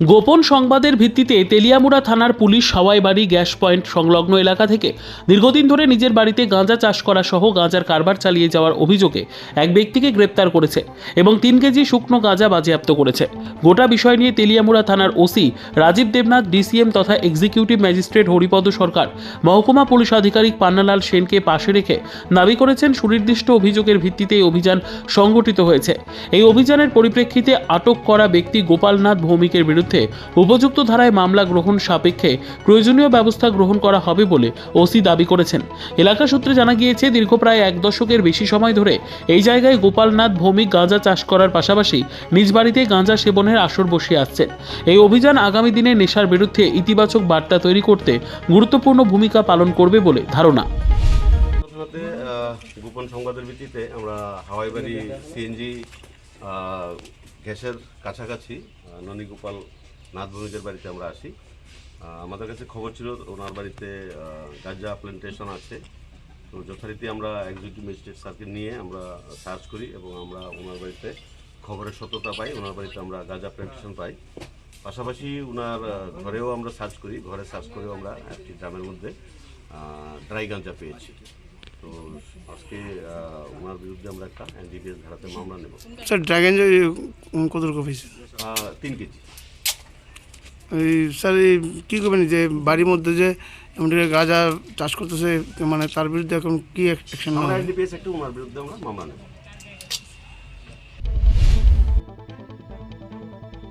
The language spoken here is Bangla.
গোপন সংবাদের ভিত্তিতে তেলিয়ামুড়া থানার পুলিশ সওয়াইবাড়ি গ্যাস পয়েন্ট সংলগ্ন এলাকা থেকে দীর্ঘদিন ধরে নিজের বাড়িতে গাঁজা চাষ করা সহ গাঁজার কারবার চালিয়ে যাওয়ার অভিযোগে এক ব্যক্তিকে গ্রেপ্তার করেছে এবং তিন কেজি শুকনো গাঁজা বাজেয়াপ্ত করেছে। গোটা বিষয় নিয়ে তেলিয়ামুড়া থানার ওসি রাজীব দেবনাথ, ডিসিএম তথা এক্সিকিউটিভ ম্যাজিস্ট্রেট হরিপদ সরকার, মহকুমা পুলিশ আধিকারিক পান্নালাল সেনকে পাশে রেখে দাবি করেছেন, সুনির্দিষ্ট অভিযোগের ভিত্তিতে এই অভিযান সংগঠিত হয়েছে। এই অভিযানের পরিপ্রেক্ষিতে আটক করা ব্যক্তি গোপালনাথ ভৌমিকের বিরুদ্ধে উপযুক্ত ধারায় মামলা গ্রহণ সাপেক্ষে প্রয়োজনীয় ব্যবস্থা গ্রহণ করা হবে বলে ওসি দাবি করেছেন। এলাকা সূত্রে জানা গিয়েছে, দীর্ঘ প্রায় এক দশকের বেশি সময় ধরে এই জায়গায় গোপালনাথ ভৌমিক গাঁজা চাষ করার পাশাপাশি নিজ বাড়িতে গাঁজা সেবনের আসর বসিয়ে আসছেন। এই অভিযান আগামী দিনে নেশার বিরুদ্ধে ইতিবাচক বার্তা তৈরি করতে গুরুত্বপূর্ণ ভূমিকা পালন করবে বলে ধারণা। গোপন সংবাদের ভিত্তিতে আমরা হাওয়াইবাড়ি সিএনজি গ্যাসের কাছাকাছি ননীগোপাল নাথ ভৌমিকের বাড়িতে আমরা আসি। আমাদের কাছে খবর ছিল ওনার বাড়িতে গাঁজা প্ল্যান্টেশন আছে। তো যথারীতি আমরা এক্সিকিউটিভ ম্যাজিস্ট্রেট স্যারকে নিয়ে আমরা সার্চ করি এবং আমরা ওনার বাড়িতে খবরের সত্যতা পাই, ওনার বাড়িতে আমরা গাঁজা প্ল্যান্টেশন পাই। পাশাপাশি ওনার ঘরেও আমরা সার্চ করি, ঘরে সার্চ করেও আমরা একটি ড্রামের মধ্যে ড্রাই গাঁজা পেয়েছি। তো আজকে ওনার বিরুদ্ধে আমরা একটা এনডিপিএস ধারাতে মামলা নেব। স্যার ড্রাগন হয়েছে? তিন কেজি। এই স্যার এই কী করবেন? যে বাড়ির মধ্যে যে এমন গাঁজা চাষ করতেছে মানে তার বিরুদ্ধে এখন কি অ্যাকশন আমরা এনডিপিএস একটা ওনার বিরুদ্ধে আমরা মামলা নেব।